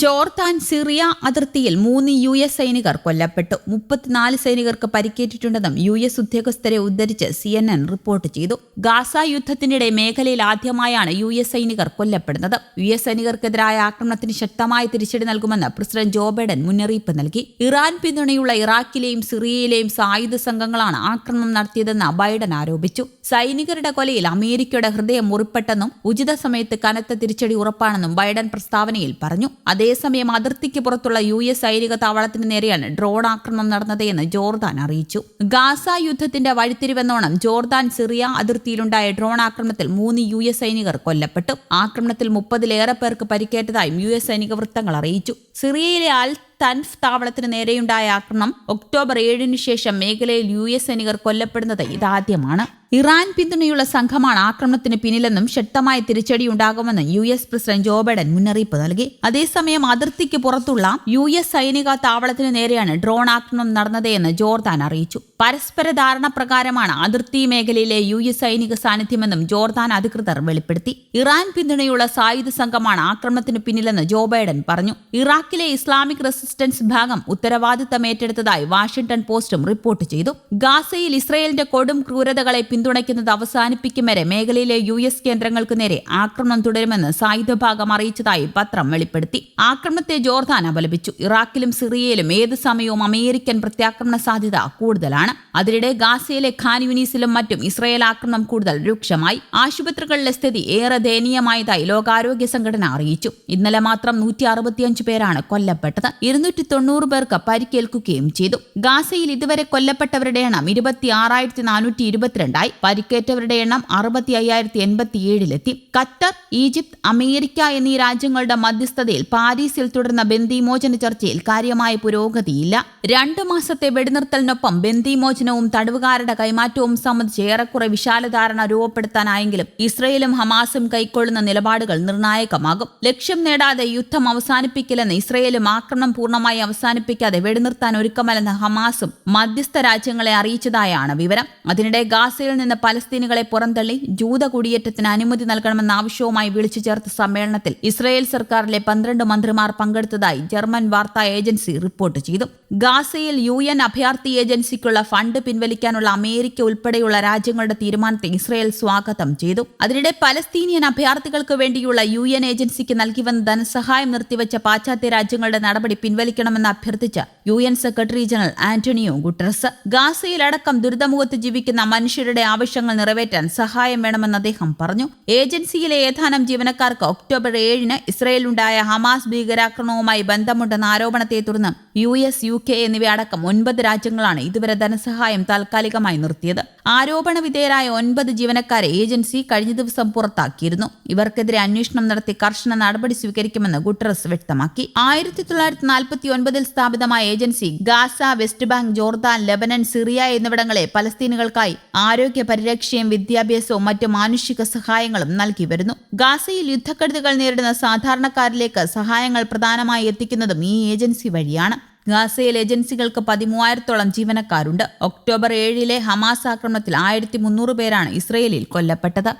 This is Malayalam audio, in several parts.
ജോർദാൻ സിറിയ അതിർത്തിയിൽ മൂന്ന് യു എസ് സൈനികർ കൊല്ലപ്പെട്ടു. മുപ്പത്തിനാല് സൈനികർക്ക് പരിക്കേറ്റിട്ടുണ്ടെന്നും യു എസ് ഉദ്യോഗസ്ഥരെ ഉദ്ധരിച്ച് സി എൻ എൻ റിപ്പോർട്ട് ചെയ്തു. ഗാസ യുദ്ധത്തിനിടെ മേഖലയിൽ ആദ്യമായാണ് യു എസ് സൈനികർ കൊല്ലപ്പെടുന്നത്. യു എസ് സൈനികർക്കെതിരായ ആക്രമണത്തിന് ശക്തമായ തിരിച്ചടി നൽകുമെന്ന് പ്രസിഡന്റ് ജോ ബൈഡൻ മുന്നറിയിപ്പ് നൽകി. ഇറാൻ പിന്തുണയുള്ള ഇറാഖിലെയും സിറിയയിലെയും സായുധ സംഘങ്ങളാണ് ആക്രമണം നടത്തിയതെന്ന് ബൈഡൻ ആരോപിച്ചു. സൈനികരുടെ കൊലയിൽ അമേരിക്കയുടെ ഹൃദയം മുറിപ്പെട്ടെന്നും ഉചിത സമയത്ത് കനത്ത തിരിച്ചടി ഉറപ്പാണെന്നും ബൈഡൻ പ്രസ്താവനയിൽ പറഞ്ഞു. അതേസമയം അതിർത്തിക്ക് പുറത്തുള്ള യു എസ് സൈനിക താവളത്തിന് നേരെയാണ് ഡ്രോൺ ആക്രമണം നടന്നത് എന്ന് ജോർദാൻ അറിയിച്ചു. ഗാസ യുദ്ധത്തിന്റെ വഴിത്തിരിവെന്നോണം ജോർദാൻ സിറിയ അതിർത്തിയിലുണ്ടായ ഡ്രോൺ ആക്രമണത്തിൽ മൂന്ന് യു എസ് സൈനികർ കൊല്ലപ്പെട്ടു. ആക്രമണത്തിൽ മുപ്പതിലേറെ പേർക്ക് പരിക്കേറ്റതായും യു എസ് സൈനിക വൃത്തങ്ങൾ അറിയിച്ചു. സിറിയയിലെ അൽ തൻഫ് താവളത്തിന് നേരെയുണ്ടായ ആക്രമണം ഒക്ടോബർ ഏഴിന് ശേഷം മേഖലയിൽ യു എസ് സൈനികർ കൊല്ലപ്പെടുന്നത് ഇതാദ്യമാണ്. ഇറാൻ പിന്തുണയുള്ള സംഘമാണ് ആക്രമണത്തിന് പിന്നിലെന്നും ശക്തമായ തിരിച്ചടി ഉണ്ടാകുമെന്ന് U S president Joe Biden മുന്നറിയിപ്പ് നൽകി. അതേസമയം അതിർത്തിക്ക് പുറത്തുള്ള യു എസ് സൈനിക താവളത്തിന് നേരെയാണ് ഡ്രോൺ ആക്രമണം നടന്നതെന്ന് ജോർദാൻ അറിയിച്ചു. പരസ്പര ധാരണ പ്രകാരമാണ് അതിർത്തി മേഖലയിലെ യു എസ് സൈനിക സാന്നിധ്യമെന്നും ജോർദാൻ അധികൃതർ വെളിപ്പെടുത്തി. ഇറാൻ പിന്തുണയുള്ള സായുധ സംഘമാണ് ആക്രമണത്തിന് പിന്നിലെന്ന് ജോ ബൈഡൻ പറഞ്ഞു. ഇറാഖിലെ ഇസ്ലാമിക് റെസിസ്റ്റൻസ് വിഭാഗം ഉത്തരവാദിത്തം ഏറ്റെടുത്തതായി വാഷിംഗ്ടൺ പോസ്റ്റും റിപ്പോർട്ട് ചെയ്തു. ഗാസയിൽ ഇസ്രയേലിന്റെ കൊടും ക്രൂരതകളെ പിന്തുണയ്ക്കുന്നത് അവസാനിപ്പിക്കും വരെ മേഖലയിലെ യു എസ് കേന്ദ്രങ്ങൾക്ക് നേരെ ആക്രമണം തുടരുമെന്ന് സായുധ ഭാഗം അറിയിച്ചതായി പത്രം വെളിപ്പെടുത്തി. ആക്രമണത്തെ ജോർദാൻ അപലപിച്ചു. ഇറാഖിലും സിറിയയിലും ഏത് സമയവും അമേരിക്കൻ പ്രത്യാക്രമണ സാധ്യത കൂടുതലാണ്. അതിനിടെ ഗാസയിലെ ഖാൻ യൂനീസിലും മറ്റും ഇസ്രയേൽ ആക്രമണം കൂടുതൽ രൂക്ഷമായി. ആശുപത്രികളിലെ സ്ഥിതി ഏറെ ദയനീയമായതായി ലോകാരോഗ്യ സംഘടന അറിയിച്ചു. ഇന്നലെ മാത്രം നൂറ്റി അറുപത്തിയഞ്ച് പേരാണ് കൊല്ലപ്പെട്ടത്. ഇരുന്നൂറ്റി തൊണ്ണൂറ് പേർക്ക് പരിക്കേൽക്കുകയും ചെയ്തു. ഗാസയിൽ ഇതുവരെ കൊല്ലപ്പെട്ടവരുടെ എണ്ണം ഇരുപത്തി ആറായിരത്തി നാനൂറ്റി ഇരുപത്തിരണ്ടായി പരിക്കേറ്റവരുടെ എണ്ണം അറുപത്തി അയ്യായിരത്തി എൺപത്തിയേഴിലെത്തി ഖത്തർ ഈജിപ്ത് അമേരിക്ക എന്നീ രാജ്യങ്ങളുടെ മധ്യസ്ഥതയിൽ പാരീസിൽ തുടർന്ന ബന്ദിമോചന ചർച്ചയിൽ കാര്യമായ പുരോഗതിയില്ല. രണ്ടു മാസത്തെ വെടിനിർത്തലിനൊപ്പം ബന്ദിമോചനവും തടവുകാരുടെ കൈമാറ്റവും സംബന്ധിച്ച് ഏറെക്കുറെ വിശാലധാരണ രൂപപ്പെടുത്താനായെങ്കിലും ഇസ്രയേലും ഹമാസും കൈക്കൊള്ളുന്ന നിലപാടുകൾ നിർണായകമാകും. ലക്ഷ്യം നേടാതെ യുദ്ധം അവസാനിപ്പിക്കില്ലെന്ന് ഇസ്രയേലും ആക്രമണം പൂർണമായി അവസാനിപ്പിക്കാതെ വെടിനിർത്താൻ ഒരുക്കമല്ലെന്ന് ഹമാസും മധ്യസ്ഥ രാജ്യങ്ങളെ അറിയിച്ചതായാണ് വിവരം. അതിനിടെ ഗാസയിൽ നിന്ന് പലസ്തീനുകളെ പുറന്തള്ളി ജൂത കുടിയേറ്റത്തിന് അനുമതി നൽകണമെന്ന ആവശ്യവുമായി വിളിച്ചു ചേർത്ത സമ്മേളനത്തിൽ ഇസ്രയേൽ സർക്കാരിലെ പന്ത്രണ്ട് മന്ത്രിമാർ പങ്കെടുത്തതായി ജർമ്മൻ വാർത്താ ഏജൻസി റിപ്പോർട്ട് ചെയ്തു. ഗാസയിൽ യു എൻ അഭയാർത്ഥി ഏജൻസിക്കുള്ള ഫണ്ട് പിൻവലിക്കാനുള്ള അമേരിക്ക ഉൾപ്പെടെയുള്ള രാജ്യങ്ങളുടെ തീരുമാനത്തെ ഇസ്രായേൽ സ്വാഗതം ചെയ്തു. അതിനിടെ പലസ്തീനിയൻ അഭയാർത്ഥികൾക്ക് വേണ്ടിയുള്ള യു എൻ ഏജൻസിക്ക് നൽകി വന്ന ധനസഹായം നിർത്തിവച്ച പാശ്ചാത്യ രാജ്യങ്ങളുടെ നടപടി പിൻവലിക്കണമെന്ന് അഭ്യർത്ഥിച്ച് U N secretary general Antonio Guterres ഗാസയിലടക്കം ദുരിതമുഖത്ത് ജീവിക്കുന്ന മനുഷ്യരുടെ ആവശ്യങ്ങൾ നിറവേറ്റാൻ സഹായം വേണമെന്ന് അദ്ദേഹം പറഞ്ഞു. ഏജൻസിയിലെ ഏതാനും ജീവനക്കാർക്ക് ഒക്ടോബർ ഏഴിന് ഇസ്രയേലുണ്ടായ ഹമാസ് ഭീകരാക്രമണവുമായി ബന്ധമുണ്ടെന്ന ആരോപണത്തെ തുടർന്ന് യു എസ് യു കെ എന്നിവയടക്കം ഒൻപത് രാജ്യങ്ങളാണ് ഇതുവരെ ധനസഹായം താൽക്കാലികമായി നിർത്തിയത്. ആരോപണ വിധേയരായ ഒൻപത് ജീവനക്കാരെ ഏജൻസി കഴിഞ്ഞ ദിവസം പുറത്താക്കിയിരുന്നു. ഇവർക്കെതിരെ അന്വേഷണം നടത്തി കർശന നടപടി സ്വീകരിക്കുമെന്ന് ഗുട്ടറസ് വ്യക്തമാക്കി. ആയിരത്തി തൊള്ളായിരത്തി നാൽപ്പത്തി ഒൻപതിൽ സ്ഥാപിതമായ agency Gaza West Bank Jordan Lebanon Syria എന്നിവിടങ്ങളെ പലസ്തീനുകൾക്കായി ആരോഗ്യ പരിരക്ഷയും വിദ്യാഭ്യാസവും മറ്റ് മാനുഷിക സഹായങ്ങളും നൽകി വരുന്നു. ഗാസയിൽ യുദ്ധക്കെടുതികൾ നേരിടുന്ന സാധാരണക്കാരിലേക്ക് സഹായങ്ങൾ പ്രധാനമായി എത്തിക്കുന്നതും ഈ ഏജൻസി വഴിയാണ്. ഗാസയിൽ ഏജൻസികൾക്ക് പതിമൂവായിരത്തോളം ജീവനക്കാരുണ്ട്. ഒക്ടോബർ ഏഴിലെ ഹമാസ് ആക്രമണത്തിൽ ആയിരത്തി പേരാണ് ഇസ്രയേലിൽ കൊല്ലപ്പെട്ടത്.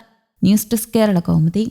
News desk Kerala Kaumudi.